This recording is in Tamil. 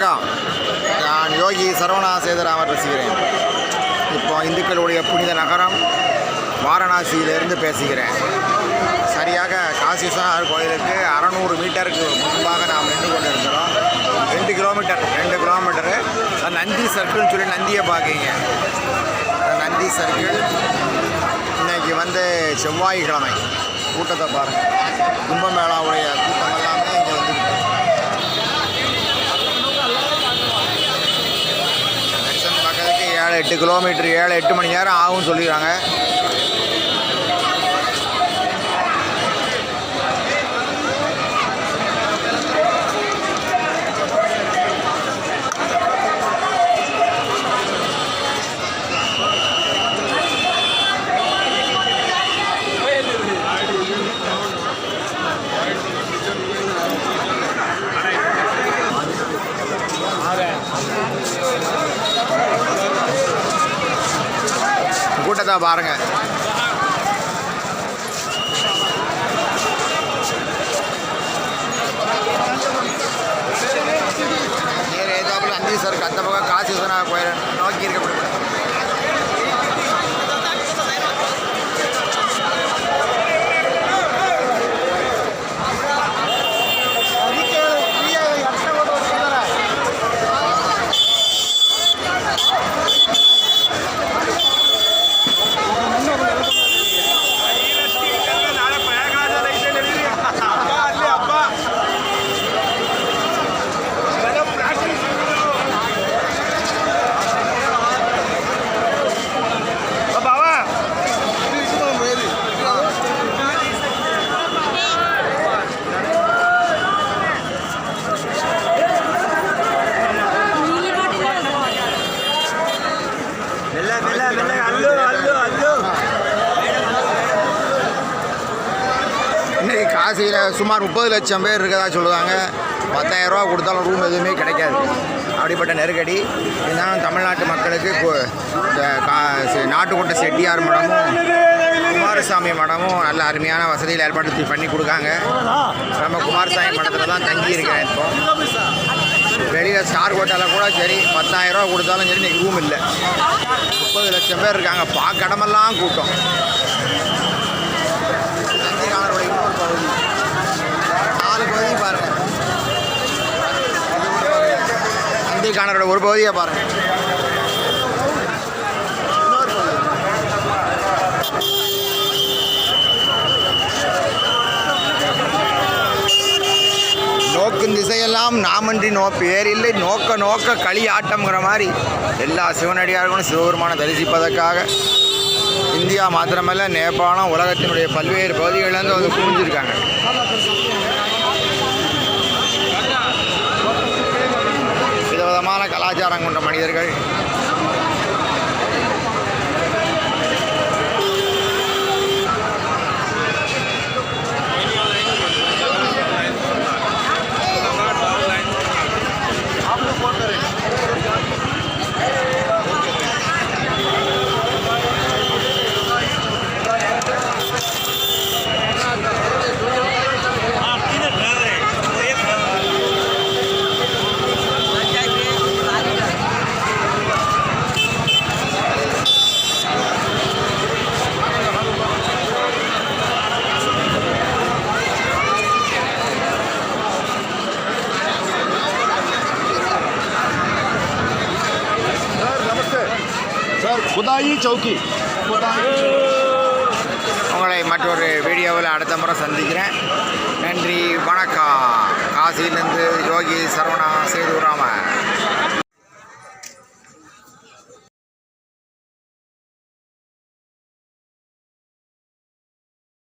வணக்கம். நான் யோகி சரவணா சேதுராமன் பேசுகிறேன். இப்போ இந்துக்களுடைய புனித நகரம் வாரணாசியிலிருந்து பேசுகிறேன். சரியாக காசி விஸ்வநாதர் கோயிலுக்கு அறநூறு மீட்டருக்கு முன்பாக நாம் நின்று கொண்டிருக்கிறோம். ரெண்டு கிலோமீட்டர் ரெண்டு கிலோமீட்டரு. நந்தி சர்க்கிள்னு சொல்லி நந்தியை பார்க்கீங்க நந்தி சர்க்கிள் இன்னைக்கு வந்து செவ்வாய்க்கிழமை. கூட்டத்தை பாருங்கள் கும்பமேளாவுடைய கூட்டம் எல்லாமே எட்டு கிலோமீட்டர் ஏழு எட்டு மணி நேரம் ஆகும்னு சொல்லிடுறாங்க கூட்டத்தை பாருங்க. நேர் ஏதாப்புல அஞ்சு சருக்கு அந்த பக்கம் காசி விஸ்வநாத கோயில் நோக்கி இருக்கக்கூடிய காசியில் சுமார் முப்பது லட்சம் பேர் இருக்கதா சொல்லுவாங்க. பத்தாயிரம் ரூபா கொடுத்தாலும் ரூம் எதுவுமே கிடைக்காது. அப்படிப்பட்ட நெருக்கடி. இருந்தாலும் தமிழ்நாட்டு மக்களுக்கு நாட்டுக்கோட்டை செட்டியார் மடமும் குமாரசாமி மடமும் நல்ல அருமையான வசதியில் ஏற்பாடு பண்ணி கொடுக்காங்க. நம்ம குமாரசாமி மடத்தில் தான் தங்கி இருக்கிறேன் இப்போ. வெளியில் ஸ்டார் ஹோட்டலில் கூட சரி பத்தாயிரம் ரூபா கொடுத்தாலும் சரி இன்றைக்கி ரூம் இல்லை. முப்பது லட்சம் பேர் இருக்காங்க. பார்க்க இடமெல்லாம் கூட்டம். நந்திகானருடைய இன்னொரு பகுதி நாலு பகுதி பாருங்க. காணரோட ஒரு பகுதியை பாருங்க. நோக்கும் திசையெல்லாம் நாமன்றி நோப்பு ஏறில்லை நோக்க நோக்க களி ஆட்டம்ங்கிற மாதிரி எல்லா சிவனடியார்களும் சிவபெருமான தரிசிப்பதற்காக இந்தியா மாத்திரமல்ல நேபாளம் உலகத்தினுடைய பல்வேறு பகுதிகளிலிருந்து வந்து குவிஞ்சிருக்காங்க. விதவிதமான கொண்ட மனிதர்கள் புதாயி சவுக்கி. புதாயி உங்களை மற்றொரு வீடியோவில் அடுத்த முறை சந்திக்கிறேன். நன்றி வணக்கம். காசியிலிருந்து யோகி சரவணா சேதுராமன்